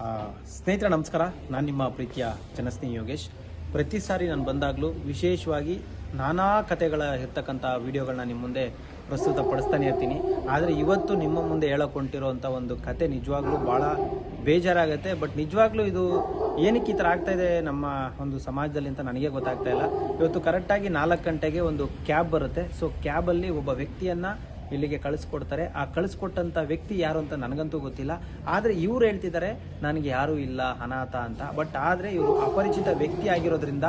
ಸ್ನೇಹಿತರೆ, ನಮಸ್ಕಾರ. ನಾನು ನಿಮ್ಮ ಪ್ರೀತಿಯ ಜನಸ್ನೇಹಿ ಯೋಗೇಶ್. ಪ್ರತಿ ಸಾರಿ ನಾನು ಬಂದಾಗಲೂ ವಿಶೇಷವಾಗಿ ನಾನಾ ಕತೆಗಳ ಇರ್ತಕ್ಕಂಥ ವಿಡಿಯೋಗಳನ್ನ ನಿಮ್ಮ ಮುಂದೆ ಪ್ರಸ್ತುತ ಪಡಿಸ್ತಾನೆ ಇರ್ತೀನಿ. ಆದರೆ ಇವತ್ತು ನಿಮ್ಮ ಮುಂದೆ ಹೇಳಕೊಂಟಿರುವಂಥ ಒಂದು ಕತೆ ನಿಜವಾಗ್ಲೂ ಭಾಳ ಬೇಜಾರಾಗುತ್ತೆ. ಬಟ್ ನಿಜವಾಗ್ಲೂ ಇದು ಏನಕ್ಕೆ ಈ ಥರ ಇದೆ ನಮ್ಮ ಒಂದು ಸಮಾಜದಲ್ಲಿ ಅಂತ ನನಗೆ ಗೊತ್ತಾಗ್ತಾ ಇಲ್ಲ. ಇವತ್ತು ಕರೆಕ್ಟಾಗಿ ನಾಲ್ಕು ಗಂಟೆಗೆ ಒಂದು ಕ್ಯಾಬ್ ಬರುತ್ತೆ. ಸೊ ಕ್ಯಾಬಲ್ಲಿ ಒಬ್ಬ ವ್ಯಕ್ತಿಯನ್ನು ಇಲ್ಲಿಗೆ ಕಳಿಸ್ಕೊಡ್ತಾರೆ. ಆ ಕಳಿಸ್ಕೊಟ್ಟಂಥ ವ್ಯಕ್ತಿ ಯಾರು ಅಂತ ನನಗಂತೂ ಗೊತ್ತಿಲ್ಲ. ಆದರೆ ಇವ್ರು ಹೇಳ್ತಿದ್ದಾರೆ, ನನಗೆ ಯಾರೂ ಇಲ್ಲ ಅನಾಥ ಅಂತ. ಬಟ್ ಆದರೆ ಇವರು ಅಪರಿಚಿತ ವ್ಯಕ್ತಿ ಆಗಿರೋದ್ರಿಂದ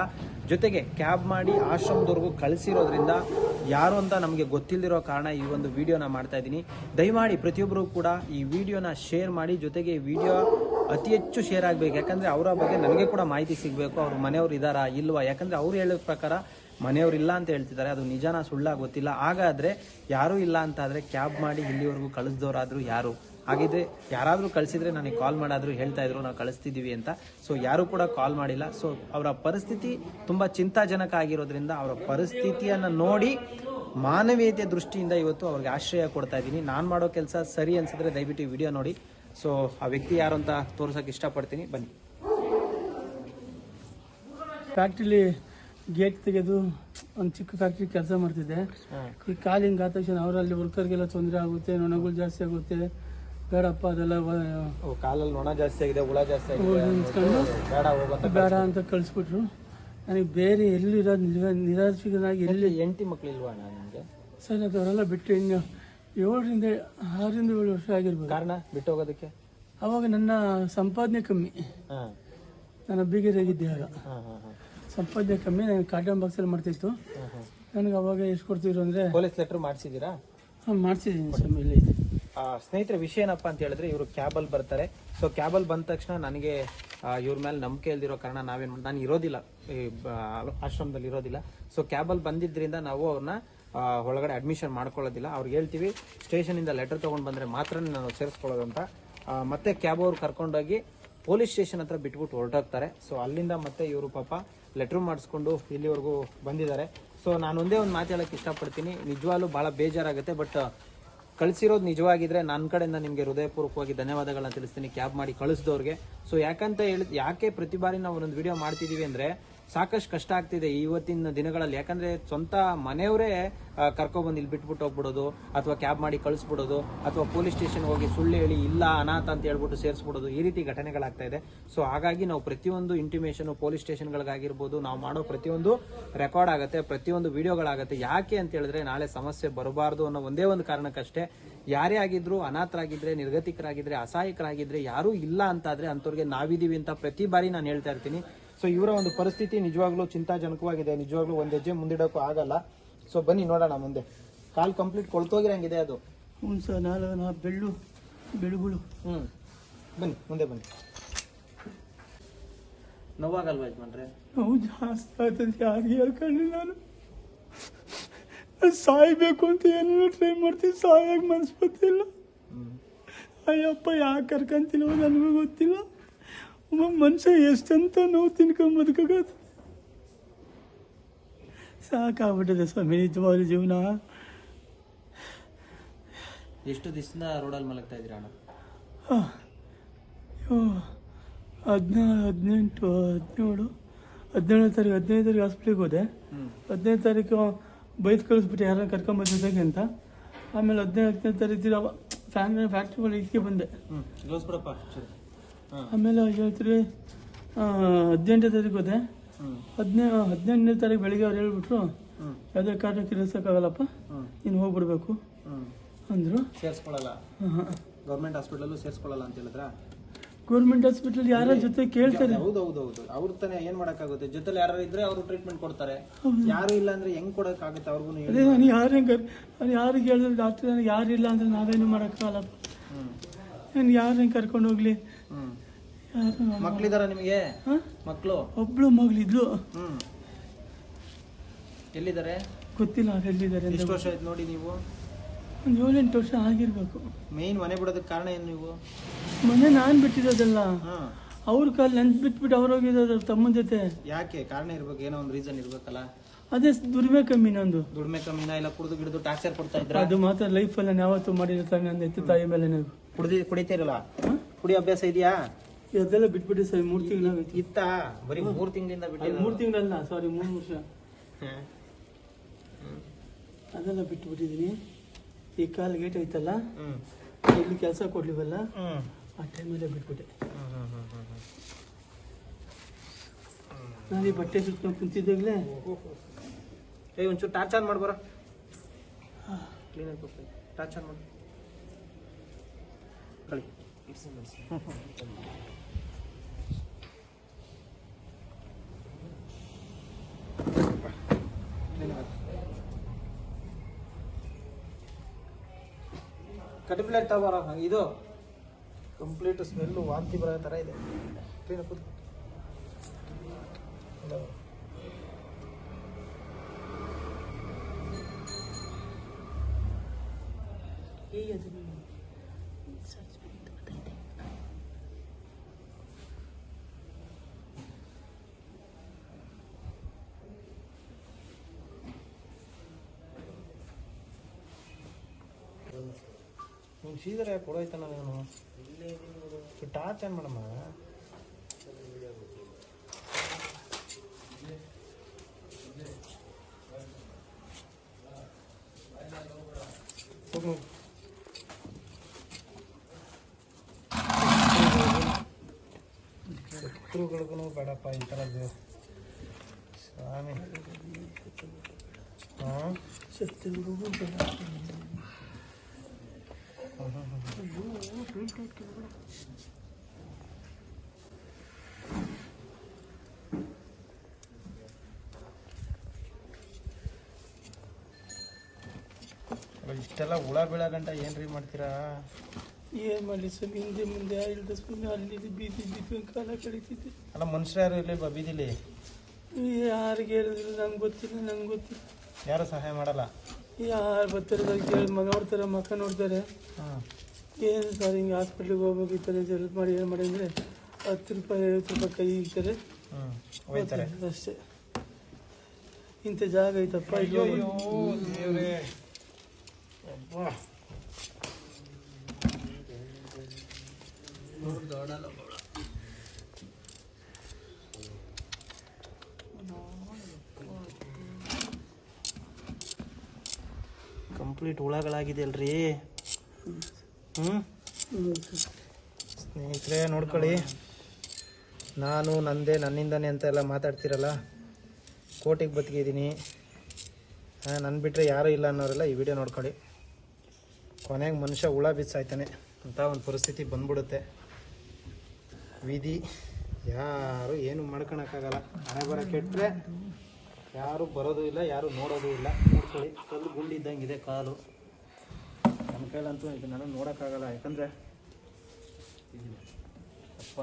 ಜೊತೆಗೆ ಕ್ಯಾಬ್ ಮಾಡಿ ಆಶ್ರಮದವರೆಗೂ ಕಳಿಸಿರೋದ್ರಿಂದ ಯಾರು ಅಂತ ನಮಗೆ ಗೊತ್ತಿಲ್ಲದಿರೋ ಕಾರಣ ಈ ಒಂದು ವಿಡಿಯೋನ ಮಾಡ್ತಾ ಇದ್ದೀನಿ. ದಯಮಾಡಿ ಪ್ರತಿಯೊಬ್ಬರು ಕೂಡ ಈ ವಿಡಿಯೋನ ಶೇರ್ ಮಾಡಿ, ಜೊತೆಗೆ ವಿಡಿಯೋ ಅತಿ ಹೆಚ್ಚು ಶೇರ್ ಆಗಬೇಕು. ಯಾಕಂದರೆ ಅವರ ಬಗ್ಗೆ ನನಗೆ ಕೂಡ ಮಾಹಿತಿ ಸಿಗಬೇಕು. ಅವ್ರ ಮನೆಯವ್ರು ಇದ್ದಾರಾ ಇಲ್ವಾ? ಯಾಕಂದರೆ ಅವ್ರು ಹೇಳಿದ ಪ್ರಕಾರ ಮನೆಯವರು ಇಲ್ಲ ಅಂತ ಹೇಳ್ತಿದ್ದಾರೆ. ಅದು ನಿಜಾನ ಸುಳ್ಳ ಗೊತ್ತಿಲ್ಲ. ಹಾಗಾದರೆ ಯಾರೂ ಇಲ್ಲ ಅಂತಾದರೆ ಕ್ಯಾಬ್ ಮಾಡಿ ಇಲ್ಲಿವರೆಗೂ ಕಳಿಸ್ದವರಾದರೂ ಯಾರು? ಹಾಗಿದ್ರೆ ಯಾರಾದರೂ ಕಳಿಸಿದ್ರೆ ನನಗೆ ಕಾಲ್ ಮಾಡಾದ್ರು ಹೇಳ್ತಾ ಇದ್ರು ನಾವು ಕಳಿಸ್ತಿದ್ದೀವಿ ಅಂತ. ಸೊ ಯಾರು ಕೂಡ ಕಾಲ್ ಮಾಡಿಲ್ಲ. ಸೊ ಅವರ ಪರಿಸ್ಥಿತಿ ತುಂಬಾ ಚಿಂತಾಜನಕ ಆಗಿರೋದ್ರಿಂದ ಅವರ ಪರಿಸ್ಥಿತಿಯನ್ನು ನೋಡಿ ಮಾನವೀಯತೆ ದೃಷ್ಟಿಯಿಂದ ಇವತ್ತು ಅವ್ರಿಗೆ ಆಶ್ರಯ ಕೊಡ್ತಾ ಇದ್ದೀನಿ. ನಾನು ಮಾಡೋ ಕೆಲಸ ಸರಿ ಅನ್ಸಿದ್ರೆ ದಯವಿಟ್ಟು ಈ ವಿಡಿಯೋ ನೋಡಿ. ಸೊ ಆ ವ್ಯಕ್ತಿ ಯಾರು ಅಂತ ತೋರ್ಸೋಕೆ ಇಷ್ಟಪಡ್ತೀನಿ. ಬನ್ನಿ. ಫ್ಯಾಕ್ಟ್ರಿಲಿ ಗೇಟ್ ತೆಗೆದು ಒಂದು ಚಿಕ್ಕ ಫ್ಯಾಕ್ಟ್ರಿ ಕೆಲಸ ಮಾಡ್ತಿದ್ದೆ. ಈ ಕಾಲಿನ ಗಾತಕ್ಷಣ ಆದ ತಕ್ಷಣ ಅವರಲ್ಲಿ ವರ್ಕರ್ಗೆಲ್ಲ ತೊಂದರೆ ಆಗುತ್ತೆ ನೊಣಗಳು ಜಾಸ್ತಿ ಆಗುತ್ತೆ. ಬೇಡಪ್ಪ ಅದೆಲ್ಲ ಓ, ಕಾಲಲ್ಲಿ ನೊಣ ಜಾಸ್ತಿ ಆಗಿದೆ ಹುಳ ಜಾಸ್ತಿ ಆಗಿದೆ. ನಿಂತ್ಕೊಂಡು ಬೇಡ ಹೋಗಂತ ಬೇಡ ಅಂತ ಕಳಿಸ್ಬಿಟ್ರು. ನನಗೆ ಬೇರೆ ಎಲ್ಲಿರೋ ನಿರ ನಿರಾಶಿಕನಾಗಿ ಎಲ್ಲಿ ಎಂಟಿ ಮಕ್ಳಿಲ್ವಾ ಅಣ್ಣ ನಿಮ್ಗೆ? ಸರ್ ಅದು ಅವರೆಲ್ಲ ಬಿಟ್ಟು ಇನ್ನು ಏಳರಿಂದ ಆರರಿಂದ ಏಳು ವರ್ಷ ಆಗಿರ್ಬೋದು. ಕಾರಣ? ಬಿಟ್ಟು ಹೋಗೋದಕ್ಕೆ? ಅವಾಗ ನನ್ನ ಸಂಪಾದನೆ ಕಮ್ಮಿ. ಹಾ. ನಾನು ಬೀಗರಾಗಿದ್ದೆ ಆಗ ಹಾ ಹಾ ಹಾ. ಸಂಪಾದನೆ ಕಮ್ಮಿ ನಾನು ಕಾಟನ್ ಬಾಕ್ಸಲ್ಲಿ ಮಾಡ್ತಿತ್ತು. ಹಾ, ಹಾ. ನನಗೆ ಅವಾಗ ಎಷ್ಟು ಕೊಡ್ತಿದ್ರು ಅಂದರೆ ಪೊಲೀಸ್ ಲೆಟರ್ ಮಾಡಿಸಿದ್ದೀರಾ? ಮಾಡ್ಸಿದ್ದೀನಿ ಸರ್ ಇಲ್ಲಿ ಸ್ನೇಹಿತರ, ವಿಷಯ ಏನಪ್ಪ ಅಂತ ಹೇಳಿದ್ರೆ, ಇವರು ಕ್ಯಾಬಲ್ ಬರ್ತಾರೆ. ಸೊ ಕ್ಯಾಬಲ್ ಬಂದ ತಕ್ಷಣ ನನಗೆ ಇವ್ರ ಮೇಲೆ ನಂಬಿಕೆ ಇಲ್ದಿರೋ ಕಾರಣ ನಾವೇನು ನಾನು ಇರೋದಿಲ್ಲ. ಈ ಆಶ್ರಮದಲ್ಲಿ ಇರೋದಿಲ್ಲ. ಸೊ ಕ್ಯಾಬಲ್ ಬಂದಿದ್ದರಿಂದ ನಾವು ಅವ್ರನ್ನ ಒಳಗಡೆ ಅಡ್ಮಿಷನ್ ಮಾಡ್ಕೊಳ್ಳೋದಿಲ್ಲ. ಅವ್ರಿಗೆ ಹೇಳ್ತೀವಿ ಸ್ಟೇಷನಿಂದ ಲೆಟರ್ ತೊಗೊಂಡು ಬಂದರೆ ಮಾತ್ರ ನಾನು ಸೇರಿಸ್ಕೊಳ್ಳೋದು ಅಂತ. ಮತ್ತೆ ಕ್ಯಾಬ್ ಅವ್ರು ಕರ್ಕೊಂಡೋಗಿ ಪೊಲೀಸ್ ಸ್ಟೇಷನ್ ಹತ್ರ ಬಿಟ್ಬಿಟ್ಟು ಹೊರಟೋಗ್ತಾರೆ. ಸೊ ಅಲ್ಲಿಂದ ಮತ್ತೆ ಇವರು ಪಾಪ ಲೆಟ್ರ್ ಮಾಡಿಸ್ಕೊಂಡು ಇಲ್ಲಿವರೆಗೂ ಬಂದಿದ್ದಾರೆ. ಸೊ ನಾನು ಒಂದೇ ಒಂದು ಮಾತು ಹೇಳಕ್ಕೆ ಇಷ್ಟಪಡ್ತೀನಿ. ನಿಜವಾಗ್ಲೂ ಭಾಳ ಬೇಜಾರಾಗುತ್ತೆ ಬಟ್ ಕಳಿಸಿರೋದು ನಿಜವಾಗಿದ್ರೆ ನನ್ನ ಕಡೆಯಿಂದ ನಿಮಗೆ ಹೃದಯಪೂರ್ವಕವಾಗಿ ಧನ್ಯವಾದಗಳನ್ನ ತಿಳಿಸ್ತೀನಿ. ಕ್ಯಾಬ್ ಮಾಡಿ ಕಳಿಸಿದವ್ರಿಗೆ. ಸೊ ಯಾಕಂತ ಹೇಳಿ, ಯಾಕೆ ಪ್ರತಿ ಬಾರಿ ನಾವು ಒಂದೊಂದು ವಿಡಿಯೋ ಮಾಡ್ತಿದ್ದೀವಿ ಅಂದ್ರೆ ಸಾಕಷ್ಟು ಕಷ್ಟ ಆಗ್ತಿದೆ ಇವತ್ತಿನ ದಿನಗಳಲ್ಲಿ. ಯಾಕಂದ್ರೆ ಸ್ವಂತ ಮನೆಯವರೇ ಕರ್ಕೊಬಂದು ಇಲ್ಲಿ ಬಿಟ್ಬಿಟ್ಟು ಹೋಗ್ಬಿಡೋದು, ಅಥವಾ ಕ್ಯಾಬ್ ಮಾಡಿ ಕಳಿಸ್ಬಿಡೋದು, ಅಥವಾ ಪೊಲೀಸ್ ಸ್ಟೇಷನ್ ಹೋಗಿ ಸುಳ್ಳು ಹೇಳಿ ಇಲ್ಲ, ಅನಾಥ ಅಂತ ಹೇಳ್ಬಿಟ್ಟು ಸೇರಿಸ್ಬಿಡೋದು ಈ ರೀತಿ ಘಟನೆಗಳಾಗ್ತಾ ಇದೆ. ಸೊ ಹಾಗಾಗಿ ನಾವು ಪ್ರತಿಯೊಂದು ಇಂಟಿಮೇಷನ್ ಪೊಲೀಸ್ ಸ್ಟೇಷನ್ಗಳಿಗಾಗಿರ್ಬೋದು ನಾವು ಮಾಡೋ ಪ್ರತಿಯೊಂದು ರೆಕಾರ್ಡ್ ಆಗುತ್ತೆ, ಪ್ರತಿಯೊಂದು ವಿಡಿಯೋಗಳಾಗುತ್ತೆ ಯಾಕೆ ಅಂತ ಹೇಳಿದ್ರೆ ನಾಳೆ ಸಮಸ್ಯೆ ಬರಬಾರ್ದು ಅನ್ನೋ ಒಂದೇ ಒಂದು ಕಾರಣಕ್ಕಷ್ಟೇ. ಯಾರೇ ಆಗಿದ್ರು, ಅನಾಥರಾಗಿದ್ರೆ, ನಿರ್ಗತಿಕರಾಗಿದ್ರೆ, ಅಸಹಾಯಕರಾಗಿದ್ರೆ, ಯಾರೂ ಇಲ್ಲ ಅಂತಾದ್ರೆ ಅಂಥವ್ರಿಗೆ ನಾವಿದೀವಿ ಅಂತ ಪ್ರತಿ ಬಾರಿ ನಾನು ಹೇಳ್ತಾ ಇರ್ತೀನಿ. ಸೊ ಇವರ ಒಂದು ಪರಿಸ್ಥಿತಿ ನಿಜವಾಗ್ಲೂ ಚಿಂತಾಜನಕವಾಗಿದೆ. ನಿಜವಾಗ್ಲೂ ಒಂದ್ ಹೆಜ್ಜೆ ಮುಂದಿಡೋಕ್ಕೂ ಆಗಲ್ಲ. ಸೊ ಬನ್ನಿ ನೋಡೋಣ ಮುಂದೆ. ಕಾಲ್ ಕಂಪ್ಲೀಟ್ ಕೊಳ್ತೋಗಿರಂಗಿದೆ ಅದು. ಹ್ಞೂ ಸರ್ ನಾಲ್ಕು ನಾ ಬೆಳ್ಳು ಬೆಳುಗಳು ಹ್ಮ್ ಬನ್ನಿ ಮುಂದೆ ಬನ್ನಿ. ನೋವಾಗಲ್ವಾ ಯಜಮಾನ್ರೆ? ನೋವು ಜಾಸ್ತಿ ಆಗ್ತದೆ ಯಾರಿಗೆ ನಾನ್. ಸಾಯ್ಬೇಕು ಅಂತ ಏನೇನೋ ಟ್ರೈ ಮಾಡ್ತೀನಿ ಸಾಯಕ್ಕೆ ಮನ್ಸು ಗೊತ್ತಿಲ್ಲ ಅಯ್ಯಪ್ಪ ಯಾಕೆ ಕರ್ಕೊಂತಿಲ್ವೋ ನನಗೂ ಗೊತ್ತಿಲ್ಲ. ಒಬ್ಬ ಮನುಷ್ಯ ಎಷ್ಟಂತ ನೋವು ತಿನ್ಕೊಂಡ್ ಬದುಕಾಗತ್ತೆ ಸಾಕಾಗ್ಬಿಟ್ಟಿದೆ ಸ್ವಾಮಿ ನಿಜವಾಗ್ಲೂ ಜೀವನ. ಎಷ್ಟು ದಿವಸದಿಂದ ರೋಡಲ್ಲಿ ಮಲಗ್ತಾ ಇದ್ದೀರಾ ಅಣ್ಣ? ಹದಿನೇಳು ಹದಿನೆಂಟು ಹದಿನೇಳು ಹದಿನೇಳನೇ ತಾರೀಕು ಹದಿನೈದು ತಾರೀಕು ಹಾಸ್ಪಿಟ್ಲಿಗೆ ಹೋದೆ. ಹದಿನೈದು ತಾರೀಕು ಬೈದು ಕಳಿಸ್ಬಿಟ್ಟು ಯಾರನ್ನ ಕರ್ಕೊಂಬಂದು ಜೊತೆಗೆ ಅಂತ. ಆಮೇಲೆ ಹದಿನೈದು ಹದಿನೈದು ತಾರೀಕು ಫ್ಯಾನ್ ಫ್ಯಾಕ್ಟ್ರಿಗಳು ಇದಕ್ಕೆ ಬಂದೆ ಆಮೇಲೆ ಹೇಳ್ತೀರಿ ಹದಿನೆಂಟನೇ ತಾರೀಕು ಹೋದೆ ಹ್ಮ್. ಹದಿನೈದು ಹದಿನೆಂಟನೇ ತಾರೀಕು ಬೆಳಿಗ್ಗೆ ಅವ್ರು ಹೇಳ್ಬಿಟ್ರು ಯಾವುದೇ ಕಾರಣಕ್ಕೆ ಇಳಿಸೋಕ್ಕಾಗಲ್ಲಪ್ಪ ನೀನು ಹೋಗ್ಬಿಡ್ಬೇಕು ಅಂದರು. ಸೇರಿಸ್ಕೊಳ್ಳಲ್ಲ ಗೌರ್ಮೆಂಟ್ ಹಾಸ್ಪಿಟ್ಲಲ್ಲೂ ಸೇರಿಸ್ಕೊಳ್ಳಲ್ಲ ಅಂತ ಹೇಳಿದ್ರ? ಗೌರ್ಮೆಂಟ್ ಹಾಸ್ಪಿಟಲ್ ಯಾರ ಜೊತೆ ಕೇಳ್ತಾರೆ? ಹೌದು ಹೌದು ಹೌದು. ಅವ್ರ ತಾನೆ ಏನ್ ಮಾಡಕ್ಕಾಗುತ್ತೆ? ಜೊತೆಲಿ ಯಾರು ಇದ್ರೆ ಅವರು ಟ್ರೀಟ್ಮೆಂಟ್ ಕೊಡ್ತಾರೆ. ಯಾರು ಇಲ್ಲ ಅಂದ್ರೆ ಹೆಂಗ್ ಕೊಡಕ್ಕಾಗುತ್ತೆ ಅವ್ರಿಗೂ ಅದೇ ನಾನು ಯಾರು ಕರ್ ನಾನು ಯಾರಿಗೆ ಹೇಳಿದ್ರೆ ಡಾಕ್ಟರ್ ನನಗೆ ಯಾರು ಇಲ್ಲ ಅಂದ್ರೆ ನಾವೇನು ಮಾಡಕ್ಕಾಗಲ್ಲ. ನಾನು ಯಾರು ಹೆಂಗೆ ಕರ್ಕೊಂಡು ಹೋಗ್ಲಿ? ಮಕ್ಳಿದಾರ ನಿಮಗೆ? ಮಕ್ಕಳು ಒಬ್ಳು ಮಗಳಿದ್ಲು. ಎಲ್ಲಿದ್ದಾರೆ? ಗೊತ್ತಿಲ್ಲ ಅವ್ರು ಎಲ್ಲಿದ್ದಾರೆ ಅಂತ. ಎಷ್ಟು ವರ್ಷ ಆಯ್ತು ನೋಡಿ ನೀವು? ಒಂದು ಏಳೆಂಟು ವರ್ಷ ಆಗಿರ್ಬೇಕು. ಮೇನ್ ಮನೆ ಬಿಡೋದಕ್ಕೆ ಕಾರಣ ಏನು ನೀವು? ಮನೆ ನಾನು ಬಿಟ್ಟಿರೋದಲ್ಲ. ಹಾ. ಅವ್ರ ಕಾಲ್ ನೆನ್ಸ್ ಬಿಟ್ಬಿಟ್ಟು ಅವ್ರು ಹೋಗಿದ್ದಾರೆ ತಮ್ಮ ಜೊತೆ. ಯಾಕೆ? ಕಾರಣ ಇರ್ಬೇಕು ಏನೋ ಒಂದು ರೀಸನ್ ಇರ್ಬೇಕಲ್ಲ. ಅದೇ ದುರ್ಮೆ ಕಮ್ಮಿ ನಂದು. ದುಡಿಮೆ ಕಮ್ಮಿನ ಇಲ್ಲ ಕುಡಿದು ಗಿಡದು ಟಾರ್ಚರ್ ಕೊಡ್ತಾ ಇದ್ರ? ಅದು ಮಾತ್ರ ಲೈಫಲ್ಲಿ ನಾನು ಯಾವತ್ತೂ ಮಾಡಿರ್ತಾನೆ ನನ್ನ ಎತ್ತು ತಾಯಿ ಮೇಲೆ ನೀವು ಕುಡಿದಿ ಕುಡಿತೀರಲ್ಲ? ಕುಡಿ ಅಭ್ಯಾಸ ಇದೆಯಾ? ಅದೆಲ್ಲ ಬಿಟ್ಬಿಟ್ಟು ಸರಿ ಮೂರು ತಿಂಗಳ ಇತ್ತ? ಬರೀ ಮೂರ್ ತಿಂಗಳಿಂದ ಬಿಟ್ಟು ಮೂರು ತಿಂಗಳಲ್ಲ ಸಾರಿ ಮೂರು ವರ್ಷ. ಅದೆಲ್ಲ ಬಿಟ್ಬಿಟ್ಟಿದ್ದೀನಿ ಈ ಕಾಲು ಗೇಟ್ ಐತಲ್ಲ ಇಲ್ಲಿ ಎಲ್ಲಿ ಕೆಲಸ ಕೊಡ್ಲಿವಲ್ಲ? ಆ ಟೈಮಲ್ಲಿ ಬಿಟ್ಬಿಟ್ಟೆ. ನಾನು ಈ ಬಟ್ಟೆ ಸುತ್ಕೊಂಡು ಕುಂತಿದ್ದಾಗಲೇ? ಏ ಒಂಚೂರು ಟಾರ್ಚ್ ಆನ್ ಮಾಡ್ಬಾರ? ಕ್ಲೀನಾಗಿ ಟಾರ್ಚ್ ಆನ್ ಮಾಡಿ. ಕಳಿ. ಕಟಿಪ್ಲೇಟ್ ತಗೋರ ಇದು ಕಂಪ್ಲೀಟ್ ಸ್ಮೆಲ್ಲು ವಾಂತಿ ಬರೋ ಥರ ಇದೆ. ಕ್ಲೀನ್ ಕೂತ್ಕೊ. ನೀನು ಸೀದರ ಕೊಡೋಯ್ತಾನ ನಾನು. ಟಾರ್ಚ್ ಆನ್ ಮಾಡಮ್ಮ? ಹೋಗು. ಶತ್ರುಗಳಿಗೂ ಬೇಡಪ್ಪ, ಈ ಥರದ್ದು ಸ್ವಾಮಿ. ಹಾಂ? ಸತ್ತಿರೋದು ಬೇಡ. ಇಷ್ಟೆಲ್ಲ ಹುಳ ಬೀಳ ಗಂಟ ಏನ್ರಿ ಮಾಡ್ತೀರಾ? ಏನ್ ಮಾಡಲಿ ಸ್ವಾಮಿ? ಹಿಂದೆ ಮುಂದೆ ಇಲ್ದ ಸ್ವಾಮಿ ಅಲ್ಲಿ ಇಲ್ಲಿ ಬೀದಿ ಬೀದಿ ಕಾಲ ಕಳೀತಿದ್ದೆ. ಅಲ್ಲ ಮನುಷ್ಯರು ಯಾರು ಇರ್ಲಿಲ್ವಾ ಬೀದಿಲಿ? ಯಾರಿಗೆ ಹೇಳಿದ್ರು? ನಂಗೆ ಗೊತ್ತಿಲ್ಲ ನಂಗೆ ಗೊತ್ತಿಲ್ಲ. ಯಾರು ಸಹಾಯ ಮಾಡಲ್ಲ? ಯಾರು ಬರ್ತಾರೆ ಕೇಳಿ ಮಗ ನೋಡ್ತಾರೆ ಮಕ್ಕ ನೋಡ್ತಾರೆ. ಹಾಂ. ಏನು ಸರ್ ಹಿಂಗೆ ಹಾಸ್ಪಿಟ್ಲಿಗೆ ಹೋಗ್ಬೇಕು ಈ ಥರ ಹೆಲ್ಪ್ ಮಾಡಿ ಏನು ಮಾಡಿ ಅಂದರೆ ಹತ್ತು ರೂಪಾಯಿ ಐವತ್ತು ರೂಪಾಯಿ ಕೈ ಇರ್ತಾರೆ ಅಷ್ಟೇ. ಇಂಥ ಜಾಗ ಐತಪ್ಪ ಅಯ್ಯೋ. ದೇವ್ರೇ. ಕಂಪ್ಲೀಟ್ ಹುಳಗಳಾಗಿದೆ ಅಲ್ರಿ ಸ್ನೇಹಿತರೆ, ನೋಡ್ಕೊಳ್ಳಿ. ನಾನು, ನಂದೇ, ನನ್ನಿಂದನೇ ಅಂತ ಎಲ್ಲ ಮಾತಾಡ್ತಿರಲ್ಲ? ಕೋಟಿಗೆ ಬದುಕಿದ್ದೀನಿ ನನ್ನ ಬಿಟ್ಟರೆ ಯಾರೂ ಇಲ್ಲ ಅನ್ನೋರೆಲ್ಲ ಈ ವಿಡಿಯೋ ನೋಡ್ಕೊಳ್ಳಿ. ಕೊನೆಗೆ ಮನುಷ್ಯ ಹುಳ ಬಿಸಾಯ್ತಾನೆ. ಅಂತ ಒಂದು ಪರಿಸ್ಥಿತಿ ಬಂದ್ಬಿಡುತ್ತೆ. ವಿಧಿ, ಯಾರು ಏನು ಮಾಡ್ಕೊಳಕ್ಕಾಗಲ್ಲ ಹಣೆ ಬರ ಕೆಟ್ಟರೆ ಯಾರು ಬರೋದು ಇಲ್ಲ, ಯಾರು ನೋಡೋದು ಇಲ್ಲ. ನೋಡ್ಕೊಳ್ಳಿ. ಕಲ್ಲು ಗುಂಡಿದ್ದಂಗಿದೆ ಕಾಲು. ನಮ್ಮ ಕೈಲಂತೂ ಇದು ನಾನು ನೋಡೋಕ್ಕಾಗಲ್ಲ. ಯಾಕಂದರೆ ಅಪ್ಪ.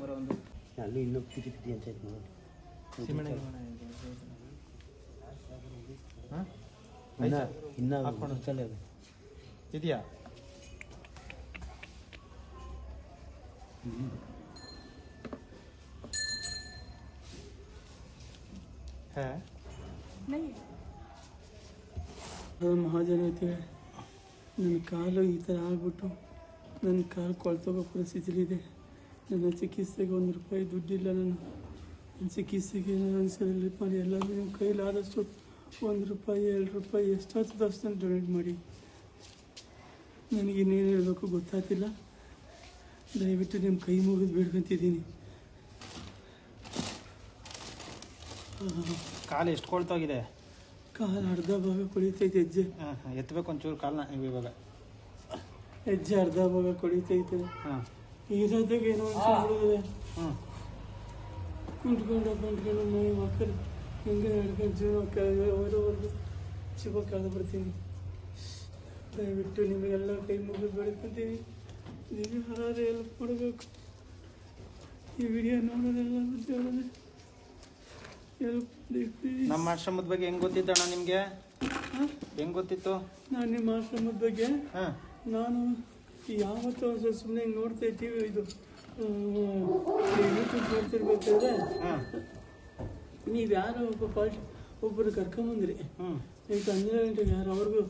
ಬರೋ ಒಂದು. ಅಲ್ಲಿ ಇನ್ನೂ ಪಿಟಿ ಪಿಟಿ ಅಂತ ನೋಡಿ. ಸಿಮೆಂಟ್ ಹಾಂ? ಇನ್ನ ಹಾಕ್ಕೊಂಡು. ಇದೆಯಾ? ಹಾಂ? ಅದು ಮಹಾಜನ ಐತೆ. ನನ್ನ ಕಾಲು ಈ ಥರ ಆಗ್ಬಿಟ್ಟು ನನ್ನ ಕಾಲು ಕೊಳ್ತೋಗೋ ಪರಿಸ್ಥಿತಿಲಿದೆ. ನನ್ನ ಚಿಕಿತ್ಸೆಗೆ ಒಂದು ರೂಪಾಯಿ ದುಡ್ಡಿಲ್ಲ ನಾನು. ನನ್ನ ಚಿಕಿತ್ಸೆಗೆ ನನ್ನ ಸರಿ ಮಾಡಿ. ಎಲ್ಲರೂ ನಿಮ್ಮ ಕೈಲಾದಷ್ಟು ಒಂದು ರೂಪಾಯಿ, ಎರಡು ರೂಪಾಯಿ ಎಷ್ಟಾಗ್ತದೆ ಅಷ್ಟನ್ನು ಡೊನೇಟ್ ಮಾಡಿ. ನನಗೆ ಇನ್ನೇನು ಹೇಳಬೇಕು ಗೊತ್ತಾಗ್ತಿಲ್ಲ. ದಯವಿಟ್ಟು ನಿಮ್ಮ ಕೈ ಮುಗಿದು ಬೇಡ್ಕೊಂತಿದ್ದೀನಿ. ಕಾಲು ಎಷ್ಟು ಕೊಳ್ತೋಗಿದೆ? ಕಾಲು ಅರ್ಧ ಭಾಗ ಕುಳಿತೈತೆ ಹೆಜ್ಜೆ. ಹಾಂ ಹಾಂ ಎತ್ತಬೇಕು ಒಂಚೂರು ಕಾಲನ್ನ ನೀವು ಇವಾಗ. ಹೆಜ್ಜೆ ಅರ್ಧ ಭಾಗ ಕುಳಿತೈತೆ. ಹಾಂ. ಇರೋದಾಗ ಏನೋ ಅನ್ಸ್ಕೊಂಡಿದೆ ಹಾಂ. ಕುಂತ್ಕೊಂಡು ಕುಂತ್ಕೊಂಡು ಮೈ ಮಕ್ಕಳು ಹಿಂಗೆ ಜೀವನ ಕೆಳಗೆ ಹೋಗೋವರೆಗೂ ಚಿಕ್ಕ ಕಳೆದು ಬರ್ತೀನಿ. ದಯವಿಟ್ಟು ನಿಮಗೆಲ್ಲ ಕೈ ಮುಗಿದು ಬೆಳ್ಕೊತೀನಿ ನೀವು ಯಾರು ಎಲ್ಲ ಕೊಡಬೇಕು. ಈ ವಿಡಿಯೋ ನೋಡೋದೆಲ್ಲ ಬಿಟ್ಟು ನಮ್ಮ ಆಶ್ರಮದ ಬಗ್ಗೆ ಹೆಂಗ್ ಗೊತ್ತಿತ್ತಣ್ಣ ನಿಮಗೆ? ಹೆಂಗ್ ಗೊತ್ತಿತ್ತು? ನಾನು ನಿಮ್ಮ ಆಶ್ರಮದ ಬಗ್ಗೆ ನಾನು ಯಾವತ್ತೂ ಸುಮ್ಮನೆ ನೋಡ್ತಾ ಇದ್ದೀವಿ. ಇದು ಯೂಟ್ಯೂಬ್ ನೋಡ್ತಿರ್ಬೇಕಾದ್ರೆ ಹಾಂ. ನೀವು ಯಾರು ಒಬ್ಬ ಫಸ್ಟ್ ಒಬ್ಬರು ಕರ್ಕೊಂಬಂದ್ರಿ ಹ್ಞೂ ಈಗ ಹನ್ನೆರಡು ಗಂಟೆಗೆ ಯಾರು ಅವ್ರಿಗೂ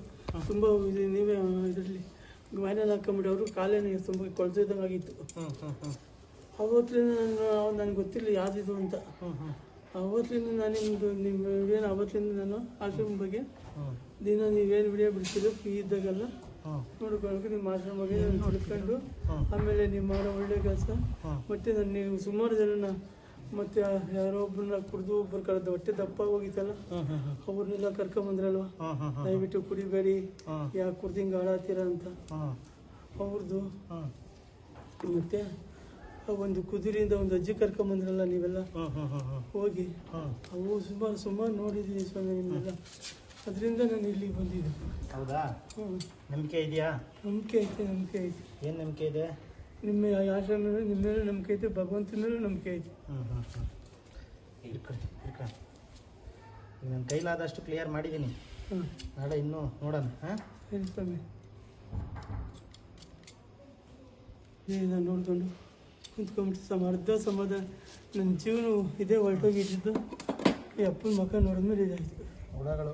ತುಂಬ ಇದು ನೀವೇ ಇದರಲ್ಲಿ ಫೈನಲ್ ಹಾಕೊಂಬಿಟ್ಟು ಕಾಲೇನ ತುಂಬ ಕೊಳ್ತಿದ್ದಂಗೆ ಆಗಿತ್ತು ನಾನು ನನಗೆ ಗೊತ್ತಿಲ್ಲ ಯಾವ್ದಿದು ಅಂತ. ಅವತ್ತಿಂದ ನಾನು ನಿಮ್ಮದು ನಿಮ್ಮ ಏನು ಅವತ್ತಿಂದ ನಾನು ಆಶ್ರಮ ಬಗ್ಗೆ? ದಿನ ನೀವೇನು ವಿಡಿಯೋ ಬಿಡ್ತೀರೋ? ಫ್ರೀ ಇದ್ದಾಗೆಲ್ಲ? ನೋಡ್ಕೊಳಕ್ಕೆ ನೋಡ್ಕೊಂಡು ನಿಮ್ಮ ಆಶ್ರಮ ಬಗ್ಗೆ ನಾನು ತಿಳ್ಕೊಂಡು ಆಮೇಲೆ ನೀವು ಮಾಡೋ ಒಳ್ಳೆ ಕೆಲಸ. ಮತ್ತೆ ನಾನು ನೀವು ಸುಮಾರು ಜನನ ಮತ್ತೆ ಯಾರೋ ಒಬ್ಬರನ್ನ ಕುಡಿದು ಒಬ್ಬರು ಕರೆದು ಹೊಟ್ಟೆ ದಪ್ಪ ಹೋಗಿತ್ತಲ್ಲ? ಅವ್ರನ್ನೆಲ್ಲ ಕರ್ಕೊಂಬಂದ್ರಲ್ವ? ದಯವಿಟ್ಟು ಕುಡಿಬೇಡಿ. ಯಾಕೆ ಕುಡ್ದು ಹಿಂಗೆ ಹಾಳಾತೀರ ಅಂತ. ಅವ್ರದ್ದು ಮತ್ತು ಒಂದು ಕುದುರೆಯಿಂದ ಒಂದು ಅಜ್ಜಿ ಕರ್ಕೊಂಬಂದ್ರಲ್ಲ ನೀವೆಲ್ಲ? ಹ್ಞೂ ಹ್ಞೂ ಹ್ಞೂ ಹ್ಞೂ ಹೋಗಿ. ಹ್ಞೂ ಅವು ಸುಮಾರು ಸುಮಾರು ನೋಡಿದೀನಿ ಸ್ವಾಮಿ ನಿಮ್ಮೆಲ್ಲ. ಅದರಿಂದ ನಾನು ಇಲ್ಲಿಗೆ ಬಂದಿದ್ದೆ. ಹೌದಾ? ಹ್ಞೂ ನಂಬಿಕೆ ಇದೆಯಾ? ನಂಬಿಕೆ ಐತೆ ನಂಬಿಕೆ ಐತೆ. ಏನು ನಂಬಿಕೆ ಇದೆ? ನಿಮ್ಮ ಆಶ್ರಮ ಮೇಲೆ ನಿಮ್ಮ ಮೇಲೆ ನಂಬಿಕೆ ಐತೆ. ಭಗವಂತನ ಮೇಲೂ ನಂಬಿಕೆ ಐತೆ ಹ್ಞೂ ಹ್ಞೂ ಹ್ಞೂ ನನ್ನ ಕೈಲಾದಷ್ಟು ಕ್ಲಿಯರ್ ಮಾಡಿದ್ದೀನಿ. ಹಾಂ. ನಾಳೆ ಇನ್ನೂ ನೋಡೋಣ ಹಾಂ? ಸ್ವಾಮಿ. ಏನ ನೋಡ್ಕೊಂಡು. ಕುಂತ್ಕೊಂಡ್ಬಿಟ್ಟು ಸಮ ಅರ್ಧ ಸಮಾಧಾನ ನನ್ನ ಜೀವನ ಇದೇ ಹೊರಟೋಗಿದ್ದು ಈ ಅಪ್ಪನ ಮಕ್ಕ ನೋಡಿದ್ಮೇಲೆ ಇದಾಯ್ತು. ಹುಳಗಳು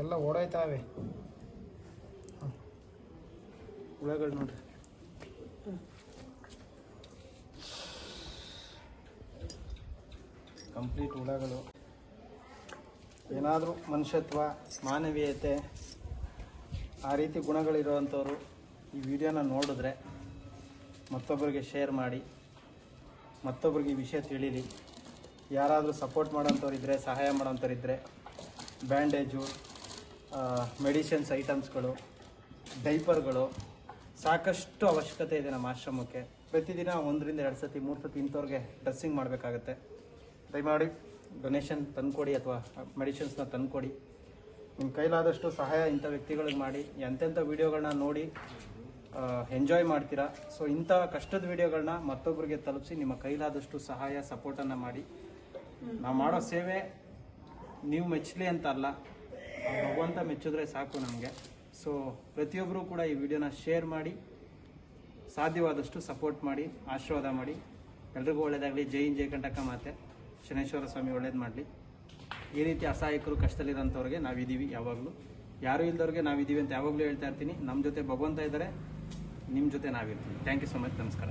ಎಲ್ಲ ಓಡಾಯ್ತಾವೆ. ಹುಳಗಳು ನೋಡ್ರಿ. ಕಂಪ್ಲೀಟ್ ಹುಳಗಳು ಏನಾದರೂ ಮನುಷ್ಯತ್ವ, ಮಾನವೀಯತೆ, ಆ ರೀತಿ ಗುಣಗಳಿರುವಂಥವ್ರು ಈ ವಿಡಿಯೋನ ನೋಡಿದ್ರೆ ಮತ್ತೊಬ್ಬರಿಗೆ ಶೇರ್ ಮಾಡಿ, ಮತ್ತೊಬ್ಬರಿಗೆ ಈ ವಿಷಯ ತಿಳಿಲಿ. ಯಾರಾದರೂ ಸಪೋರ್ಟ್ ಮಾಡೋಂಥವ್ರು ಇದ್ದರೆ ಸಹಾಯ ಮಾಡೋಂಥವ್ರು ಇದ್ದರೆ ಬ್ಯಾಂಡೇಜು ಮೆಡಿಸಿನ್ಸ್ ಐಟಮ್ಸ್ಗಳು ಡೈಪರ್ಗಳು ಸಾಕಷ್ಟು ಅವಶ್ಯಕತೆ ಇದೆ ನಮ್ಮ ಆಶ್ರಮಕ್ಕೆ. ಪ್ರತಿದಿನ ಒಂದರಿಂದ ಎರಡು ಸತಿ, ಮೂರು ಸತಿ ಇಂಥವ್ರಿಗೆ ಡ್ರೆಸ್ಸಿಂಗ್ ಮಾಡಬೇಕಾಗತ್ತೆ. ದಯಮಾಡಿ. ಡೊನೇಷನ್ ತಂದುಕೊಡಿ ಅಥವಾ ಮೆಡಿಷನ್ಸ್ನ ತಂದುಕೊಡಿ. ನಿಮ್ಮ ಕೈಲಾದಷ್ಟು ಸಹಾಯ ಇಂಥ ವ್ಯಕ್ತಿಗಳಿಗೆ ಮಾಡಿ ಎಂತೆಂಥ ವೀಡಿಯೋಗಳನ್ನ ನೋಡಿ ಎಂಜಾಯ್ ಮಾಡ್ತೀರಾ? ಸೊ ಇಂಥ ಕಷ್ಟದ ವೀಡಿಯೋಗಳನ್ನ ಮತ್ತೊಬ್ಬರಿಗೆ ತಲುಪಿಸಿ ನಿಮ್ಮ ಕೈಲಾದಷ್ಟು ಸಹಾಯ ಸಪೋರ್ಟನ್ನು ಮಾಡಿ. ನಾವು ಮಾಡೋ ಸೇವೆ ನೀವು ಮೆಚ್ಚಲಿ ಅಂತ ಅಲ್ಲ ಭಗವಂತ ಮೆಚ್ಚಿದ್ರೆ ಸಾಕು ನಮಗೆ. ಸೊ ಪ್ರತಿಯೊಬ್ಬರು ಕೂಡ ಈ ವಿಡಿಯೋನ ಶೇರ್ ಮಾಡಿ, ಸಾಧ್ಯವಾದಷ್ಟು ಸಪೋರ್ಟ್ ಮಾಡಿ, ಆಶೀರ್ವಾದ ಮಾಡಿ. ಎಲ್ರಿಗೂ ಒಳ್ಳೆಯದಾಗಲಿ ಜೈ ಇನ್ ಜೈ ಕಂಟಕ ಮಾತೆ. ಶನೇಶ್ವರ ಸ್ವಾಮಿ ಒಳ್ಳೇದು ಮಾಡಲಿ. ಈ ರೀತಿ ಅಸಹಾಯಕರು ಕಷ್ಟದಲ್ಲಿರೋಂಥವ್ರಿಗೆ ನಾವಿದ್ದೀವಿ ಯಾವಾಗಲೂ. ಯಾರು ಇಲ್ದವ್ರಿಗೆ ನಾವಿದ್ದೀವಿ ಅಂತ ಯಾವಾಗಲೂ ಹೇಳ್ತಾ ಇರ್ತೀನಿ. ನಮ್ಮ ಜೊತೆ ಭಗವಂತ ಇದ್ದಾರೆ ನಿಮ್ಮ ಜೊತೆ ನಾವಿರ್ತೀವಿ. ಥ್ಯಾಂಕ್ ಯು ಸೊ ಮಚ್ ನಮಸ್ಕಾರ.